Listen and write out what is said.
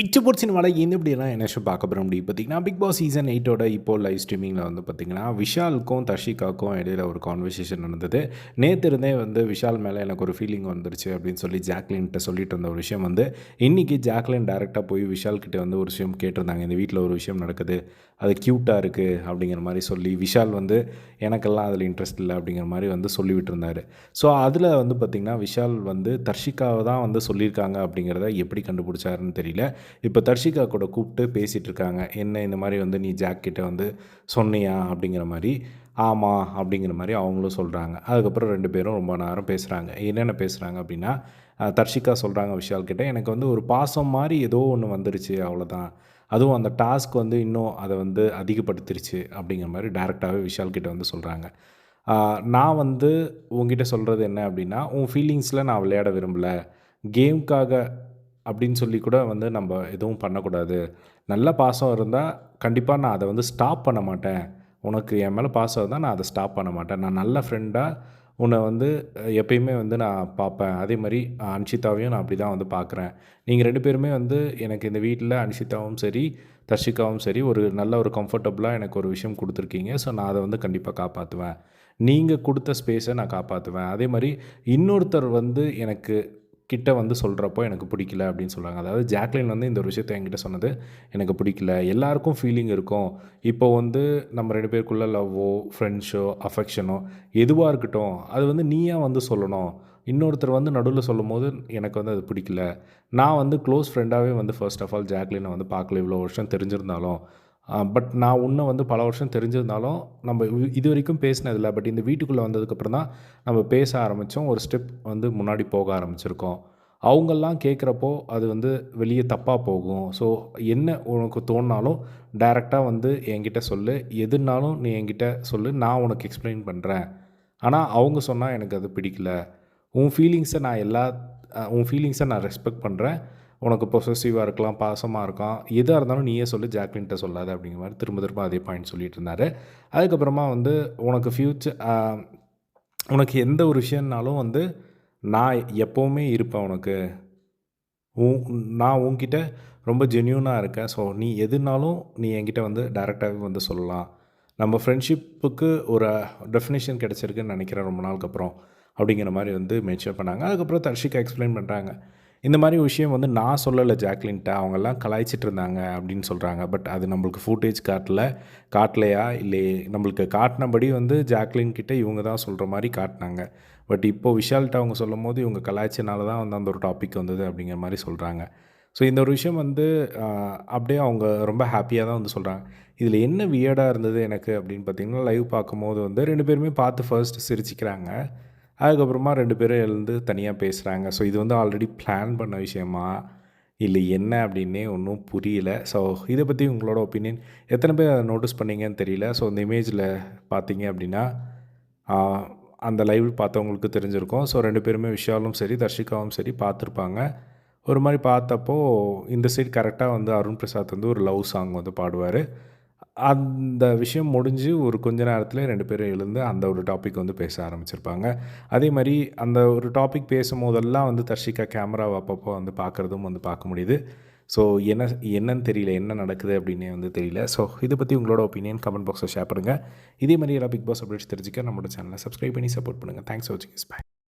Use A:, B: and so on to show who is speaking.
A: இச்சப்போட் சினிமாவில் இந்த இப்படிலாம் என்ன ஷோ பார்க்க போகிறோம் முடியும் பார்த்தீங்கன்னா பிக் பாஸ் சீசன் எயிட்டோட இப்போ லைவ் ஸ்ட்ரீமிங்கில் வந்து பார்த்தீங்கன்னா விஷாலுக்கும் தர்ஷிகாவுக்கும் இடையில ஒரு கான்வர்சேஷன் நடந்தது. நேற்று இருந்தே வந்து விஷால் மேலே எனக்கு ஒரு ஃபீலிங் வந்துருச்சு அப்படின்னு சொல்லி ஜாக்லின்கிட்ட சொல்லிட்டு இருந்த ஒரு விஷயம் வந்து இன்றைக்கி ஜாக்லின் டேரெக்டாக போய் விஷால் கிட்ட வந்து ஒரு விஷயம் கேட்டிருந்தாங்க. இந்த வீட்டில் ஒரு விஷயம் நடக்குது. அது க்யூட்டாக இருக்குது அப்படிங்கிற மாதிரி சொல்லி விஷால் வந்து எனக்கெல்லாம் அதில் இன்ட்ரெஸ்ட் இல்லை அப்படிங்கிற மாதிரி வந்து சொல்லிவிட்டு இருந்தார். ஸோ அதில் வந்து பார்த்திங்கன்னா விஷால் வந்து தர்ஷிகாவை தான் வந்து சொல்லியிருக்காங்க அப்படிங்கிறத எப்படி கண்டுபிடிச்சாருன்னு தெரியல. இப்போ தர்ஷிகா கூட கூப்பிட்டு பேசிகிட்டு இருக்காங்க என்ன இந்த மாதிரி வந்து நீ ஜாக்கிட்ட வந்து சொன்னியா? அப்படிங்கிற மாதிரி. ஆமாம் அப்படிங்கிற மாதிரி அவங்களும் சொல்கிறாங்க அதுக்கப்புறம் ரெண்டு பேரும் ரொம்ப நேரம் பேசுகிறாங்க என்னென்ன பேசுகிறாங்க அப்படின்னா தர்ஷிகா சொல்கிறாங்க விஷால்கிட்ட எனக்கு வந்து ஒரு பாசம் மாதிரி ஏதோ ஒன்று வந்துருச்சு அவ்வளோதான். அதுவும் அந்த டாஸ்க் வந்து இன்னும் அதை வந்து அதிகப்படுத்திருச்சு அப்படிங்கிற மாதிரி டேரெக்டாகவே விஷால்கிட்ட வந்து சொல்கிறாங்க நான் வந்து உங்ககிட்ட சொல்கிறது என்ன அப்படின்னா உன் ஃபீலிங்ஸில் நான் விளையாட விரும்பலை. கேம்க்காக அப்படின்னு சொல்லி கூட வந்து நம்ம எதுவும் பண்ணக்கூடாது. நல்ல பாசம் இருந்தால் கண்டிப்பாக நான் அதை வந்து ஸ்டாப் பண்ண மாட்டேன். உனக்கு என் மேலே பாசம் இருந்தால் நான் அதை ஸ்டாப் பண்ண மாட்டேன். நான் நல்ல ஃப்ரெண்டாக உன்னை வந்து எப்பயுமே வந்து நான் பார்ப்பேன். அதே மாதிரி அன்ஷிதாவையும் நான் அப்படி தான் வந்து பார்க்குறேன். நீங்கள் ரெண்டு பேருமே வந்து எனக்கு இந்த வீட்டில் அன்ஷிதாவும் சரி தர்ஷிகாவும் சரி ஒரு நல்ல ஒரு கம்ஃபர்டபுளாக எனக்கு ஒரு விஷயம் கொடுத்துருக்கீங்க. ஸோ நான் அதை வந்து கண்டிப்பாக காப்பாற்றுவேன் நீங்கள் கொடுத்த ஸ்பேஸை நான் காப்பாற்றுவேன் அதே மாதிரி இன்னொருத்தர் வந்து எனக்கு கிட்ட வந்து சொல்கிறப்போ எனக்கு பிடிக்கல அப்படின்னு சொல்கிறாங்க அதாவது ஜாக்லின் வந்து இந்த ஒரு விஷயத்தை என்கிட்ட சொன்னது எனக்கு பிடிக்கல. எல்லாருக்கும் ஃபீலிங் இருக்கும். இப்போ வந்து நம்ம ரெண்டு பேருக்குள்ள லவ்வோ ஃப்ரெண்ட்ஷோ அஃபெக்ஷனோ எதுவாக இருக்கட்டும் அது வந்து நீயா வந்து சொல்லணும். இன்னொருத்தர் வந்து நடுவில் சொல்லும் போது எனக்கு வந்து அது பிடிக்கல. நான் வந்து க்ளோஸ் ஃப்ரெண்டாகவே வந்து ஃபர்ஸ்ட் ஆஃப் ஆல் ஜாக்லினை வந்து பார்க்கல இவ்வளோ வருஷம் தெரிஞ்சிருந்தாலும். பட் நான் இன்னும் வந்து பல வருஷம் தெரிஞ்சிருந்தாலும் நம்ம இது- இது வரைக்கும் பேசினதில்ல. பட் இந்த வீட்டுக்குள்ளே வந்ததுக்கப்புறம் தான் நம்ம பேச ஆரம்பித்தோம் ஒரு ஸ்டெப் வந்து முன்னாடி போக ஆரம்பிச்சிருக்கோம். அவங்கெல்லாம் கேட்குறப்போ அது வந்து வெளியே தப்பாக போகும். ஸோ என்ன உனக்கு தோணினாலும் டைரெக்டாக வந்து என்கிட்ட சொல்லு. எதுனாலும் நீ என்கிட்ட சொல்லு. நான் உனக்கு எக்ஸ்பிளைன் பண்ணுறேன் ஆனால் அவங்க சொன்னால் எனக்கு அது பிடிக்கல. உன் ஃபீலிங்ஸை நான் எல்லா உன் ஃபீலிங்ஸை நான் ரெஸ்பெக்ட் பண்ணுறேன் உனக்கு பொசசிவாக இருக்கலாம் பாசமாக இருக்கலாம் எதாக இருந்தாலும் நீயே சொல்லு ஜாக்லின்ட்ட சொல்லாத அப்படிங்கிற மாதிரி திரும்ப திரும்ப அதே பாயிண்ட் சொல்லிட்டு இருந்தார். அதுக்கப்புறமா வந்து உனக்கு ஃப்யூச்சர் உனக்கு எந்த ஒரு விஷயம்னாலும் வந்து நான் எப்போவுமே இருப்பேன் உனக்கு. உன் நான் உன்கிட்ட ரொம்ப ஜென்யூனாக இருக்கேன். ஸோ நீ எதுனாலும் நீ என்கிட்ட வந்து டைரெக்டாகவே வந்து சொல்லலாம். நம்ம ஃப்ரெண்ட்ஷிப்புக்கு ஒரு டெஃபினேஷன் கிடச்சிருக்குன்னு நினைக்கிறேன் ரொம்ப நாளுக்கு அப்புறம். அப்படிங்கிற மாதிரி வந்து மென்ஷன் பண்ணாங்க. அதுக்கப்புறம் தர்ஷிகா எக்ஸ்பிளைன் பண்ணுறாங்க இந்த மாதிரி விஷயம் வந்து நான் சொல்லலை ஜாக்லின்ட்ட. அவங்கெல்லாம் கலாய்ச்சிட்டு இருந்தாங்க அப்படின்னு சொல்கிறாங்க பட் அது நம்மளுக்கு ஃபுட்டேஜ் காட்டல. காட்டலையா? இல்லை. நம்மளுக்கு காட்டினபடி வந்து ஜாக்லின் கிட்டே இவங்க தான் சொல்கிற மாதிரி காட்டினாங்க. பட் இப்போது விஷால்கிட்ட அவங்க சொல்லும் போது இவங்க கலாய்ச்சினால தான் வந்து அந்த ஒரு டாபிக் வந்தது அப்படிங்கிற மாதிரி சொல்கிறாங்க ஸோ இந்த ஒரு விஷயம் வந்து அப்படியே அவங்க ரொம்ப ஹாப்பியாக தான் வந்து சொல்கிறாங்க இதில் என்ன வியர்டாக இருந்தது எனக்கு அப்படின்னு பார்த்தீங்கன்னா லைவ் பார்க்கும்போது வந்து ரெண்டு பேருமே பார்த்து ஃபர்ஸ்ட் சிரிச்சிக்கிறாங்க. அதுக்கப்புறமா ரெண்டு பேரும் எழுந்து தனியாக பேசுகிறாங்க ஸோ இது வந்து ஆல்ரெடி பிளான் பண்ண விஷயமா? இல்லை என்ன அப்படின்னே ஒன்றும் புரியல. ஸோ இதை பற்றி உங்களோட ஒப்பீனியன் எத்தனை பேர் அதை நோட்டீஸ் பண்ணீங்கன்னு தெரியல. ஸோ இந்த இமேஜில் பார்த்தீங்க அப்படின்னா அந்த லைவ் பார்த்தவங்களுக்கு தெரிஞ்சிருக்கும். ஸோ ரெண்டு பேருமே விஷாலும் சரி தர்ஷிகாவும் சரி பார்த்துருப்பாங்க. ஒரு மாதிரி பார்த்தப்போ இந்த சைடு கரெக்டாக வந்து அருண் பிரசாத் வந்து ஒரு லவ் சாங் வந்து பாடுவார். அந்த விஷயம் முடிஞ்சு ஒரு கொஞ்ச நேரத்தில் ரெண்டு பேரும் எழுந்து அந்த ஒரு டாபிக் வந்து பேச ஆரம்பிச்சிருப்பாங்க. அதே மாதிரி அந்த ஒரு டாபிக் பேசும்போதெல்லாம் வந்து தர்ஷிகா கேமராவை அப்பப்போ வந்து பார்க்குறதும் வந்து பார்க்க முடியுது. ஸோ என்ன என்னன்னு தெரியல என்ன நடக்குது அப்படின்னே வந்து தெரியல. ஸோ இதை பற்றி உங்களோட ஒப்பீனியன் கமெண்ட் பாக்ஸில் ஷேர் பண்ணுங்கள் இதே மாதிரி எல்லாம் பிக் பாஸ் அப்டேட்ஸ் தெரிஞ்சுக்க நம்மளோட சேனலை சப்ஸ்கிரைப் பண்ணி சப்போர்ட் பண்ணுங்கள் தேங்க்ஸ் ஃபார் வாட்சிங் பை